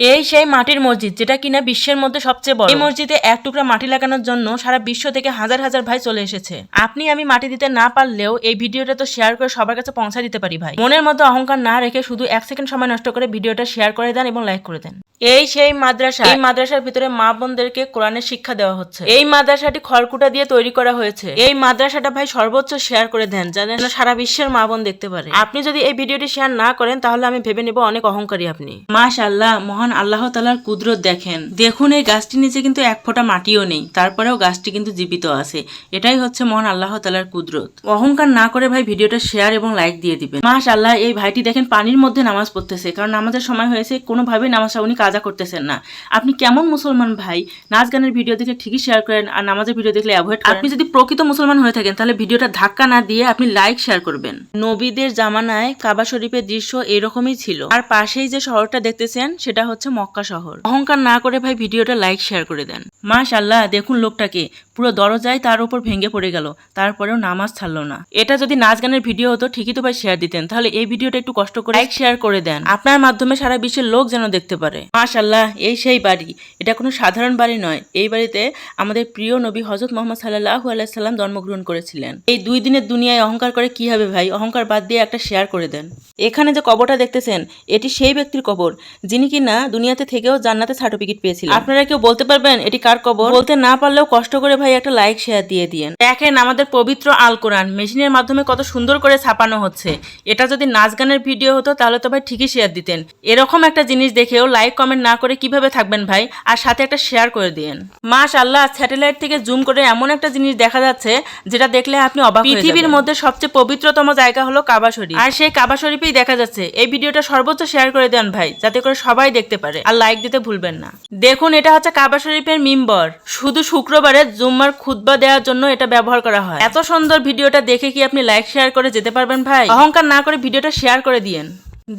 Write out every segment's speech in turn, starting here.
এই সেই মাটির মসজিদ, যেটা কিনা বিশ্বের মধ্যে সবচেয়ে বড়। এই মসজিদে এক টুকরা মাটি লাগানোর জন্য সারা বিশ্ব থেকে হাজার হাজার ভাই চলে এসেছে। আপনি আমি মাটি দিতে না পারলেও এই ভিডিওটা তো শেয়ার করে সবার কাছে পৌঁছা দিতে পারি ভাই। মনের মধ্যে অহংকার না রেখে শুধু এক সেকেন্ড সময় নষ্ট করে ভিডিওটা শেয়ার করে দেন এবং লাইক করে দেন। এই সেই মাদ্রাসা, এই মাদ্রাসার ভিতরে মা বোনদেরকে কোরআনের শিক্ষা দেওয়া হচ্ছে। এই মাদ্রাসাটি খড়কুটা দিয়ে তৈরি করা হয়েছে। এই মাদ্রাসাটা ভাই সর্বোচ্চ শেয়ার করে দেন, যেন সারা বিশ্বের মা বোন দেখতে পারে। আপনি যদি এই ভিডিওটি শেয়ার না করেন, তাহলে আমি ভেবে নেব অনেক অহংকারী আপনি। মাশাআল্লাহ, মহান আল্লাহ তালার কুদরত দেখেন, দেখুন এই গাছটির নিচে কিন্তু এক ফোঁটা মাটিও নেই, তারপরেও গাছটি কিন্তু জীবিত আছে। এটাই হচ্ছে মহান আল্লাহ তালার কুদরত। অহংকার না করে ভাই ভিডিওটা শেয়ার এবং লাইক দিয়ে দিবেন। মাশাআল্লাহ, এই ভাইটি দেখেন পানির মধ্যে নামাজ পড়তেছে, কারণ নামাজের সময় হয়েছে, কোনোভাবেই নামাজটা উনি কাজা করতেছেন না। আপনি কেমন মুসলমান ভাই? নাচ গানের ভিডিও দেখে ঠিকই শেয়ার করেন, আর নামাজের ভিডিও দেখলে অ্যাভয়েড আপনি যদি প্রকৃত মুসলমান হয়ে থাকেন, তাহলে ভিডিওটা ধাক্কা না দিয়ে আপনি লাইক শেয়ার করবেন। নবীদের জামানায় কাবা শরীফের দৃশ্য এরকমই ছিল। আর পাশেই যে শহরটা দেখতেছেন, সেটা মক্কা শহর। অহংকার না করে ভাই ভিডিওটা লাইক শেয়ার করে দেন। মাশাল্লাহ দেখুন লোকটাকে। পুরো দরজায় তার উপর ভেঙে পড়ে গেল। তারপরেও নামাজ ছাড়লো না। এটা যদি নাচ গানের ভিডিও হতো, ঠিকই তো ভাই শেয়ার দিতেন। তাহলে এই ভিডিওটা একটু কষ্ট করে লাইক শেয়ার করে দেন। আপনার মাধ্যমে সারা বিশ্বের লোক যেন দেখতে পারে। মাশাল্লাহ এই সেই বাড়ি। এটা কোনো সাধারণ বাড়ি নয়। এই বাড়িতে আমাদের প্রিয় নবী হজরত মোহাম্মদ সাল্লাহ আলাইসাল্লাম জন্মগ্রহণ করেছিলেন। এই দুই দিনের দুনিয়ায় অহংকার করে কি হবে ভাই? অহংকার বাদ দিয়ে একটা শেয়ার করে দেন। এখানে যে কবরটা দেখতেছেন, এটি সেই ব্যক্তির কবর। যিনি কিনা দুনিয়াতে থেকেও জান্নাতে সার্টিফিকেট পেয়েছিলেন। আপনারা কেউ বলতে পারবেন এটি কার কবর? বলতে না পারলেও কষ্ট করে ভাই একটা লাইক শেয়ার দিয়ে দিয়েন। দেখেন আমাদের পবিত্র আল কোরআন মেশিনের মাধ্যমে কত সুন্দর করে ছাপানো হচ্ছে। এটা যদি নাচ গানের ভিডিও হতো তাহলে তো ভাই ঠিকই শেয়ার দিতেন। এরকম একটা জিনিস দেখেও লাইক কমেন্ট না করে কীভাবে থাকবেন ভাই? আর সাথে একটা শেয়ার করে দিয়েন। মাস আল্লাহ স্যাটেলাইট থেকে জুম করে এমন একটা জিনিস দেখা যাচ্ছে যেটা দেখলে আপনি অবাক পৃথিবীর মধ্যে সবচেয়ে পবিত্রতম জায়গা হলো কাবা শরীফ। আর সেই কাবা শরীফেই দেখা যাচ্ছে। এই ভিডিওটা সর্বোচ্চ শেয়ার করে দেন ভাই যাতে করে সবাই দেখতে পারে। আর লাইক দিতে ভুলবেন না। দেখুন, এটা হচ্ছে কাবা শরীফের মিম্বর। শুধু শুক্রবারে জুম্মার খুতবা দেওয়ার জন্য এটা ব্যবহার করা হয়। এত সুন্দর ভিডিওটা দেখে কি আপনি লাইক শেয়ার করে যেতে পারবেন ভাই? অহংকার না করে ভিডিওটা শেয়ার করে দিয়েন।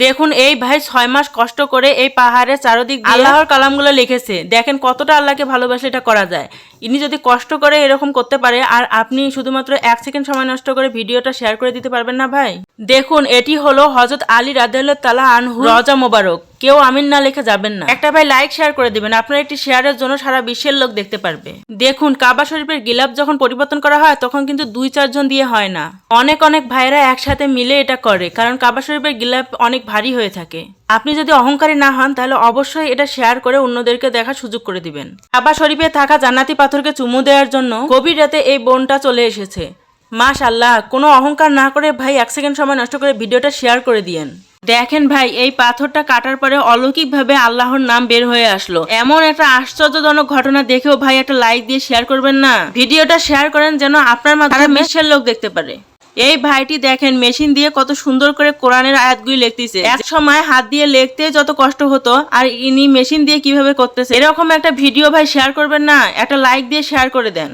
দেখুন, এই ভাই ছয় মাস কষ্ট করে এই পাহাড়ের চারদিক আল্লাহর কালামগুলো লিখেছে। দেখেন কতটা আল্লাহকে ভালোবাসলে এটা করা যায়। ইনি যদি কষ্ট করে এরকম করতে পারে, আর আপনি শুধুমাত্র এক সেকেন্ড সময় নষ্ট করে ভিডিওটা শেয়ার করে দিতে পারবেন না ভাই? দেখুন, এটি হলো হজরত আলী রাদেল তালা আনহু রজা মোবারক। কেউ আমিন না লিখে যাবেন না। একটা ভাই লাইক শেয়ার করে দিবেন। আপনার একটি শেয়ারের জন্য সারা বিশ্বের লোক দেখতে পারবে। দেখুন, কাবা শরীফের গিলাপ যখন পরিবর্তন করা হয়, তখন কিন্তু দুই চারজন দিয়ে হয় না। অনেক অনেক ভাইরা একসাথে মিলে এটা করে, কারণ কাবা শরীফের গিলাপ অনেক ভারী হয়ে থাকে। আপনি যদি অহংকারী না হন, তাহলে অবশ্যই এটা শেয়ার করে অন্যদেরকে দেখার সুযোগ করে দিবেন। কাবা শরীফে থাকা জান্নাতি পাথরকে চুমু দেওয়ার জন্য গভীর রাতে এই বোনটা চলে এসেছে। মাশাল্লাহ কোনো অহংকার না করে ভাই এক সেকেন্ড সময় নষ্ট করে ভিডিওটা শেয়ার করে দিয়েন। দেখেন ভাই এই পাথরটা কাটার পরে অলৌকিকভাবে আল্লাহর নাম বের হয়ে আসলো। এমন একটা আশ্চর্যজনক ঘটনা দেখেও ভাই একটা লাইক দিয়ে শেয়ার করবেন না? ভিডিওটা শেয়ার করেন যেন আপনার মাধ্যমে বিশ্বের লোক দেখতে পারে। এই ভাইটি দেখেন মেশিন দিয়ে কত সুন্দর করে কোরআনের আয়াতগুলি লিখতেছে। এক সময় হাত দিয়ে লিখতে যত কষ্ট হতো আর ইনি মেশিন দিয়ে কীভাবে করতেছে এরকম একটা ভিডিও ভাই শেয়ার করবেন না? একটা লাইক দিয়ে শেয়ার করে দেন।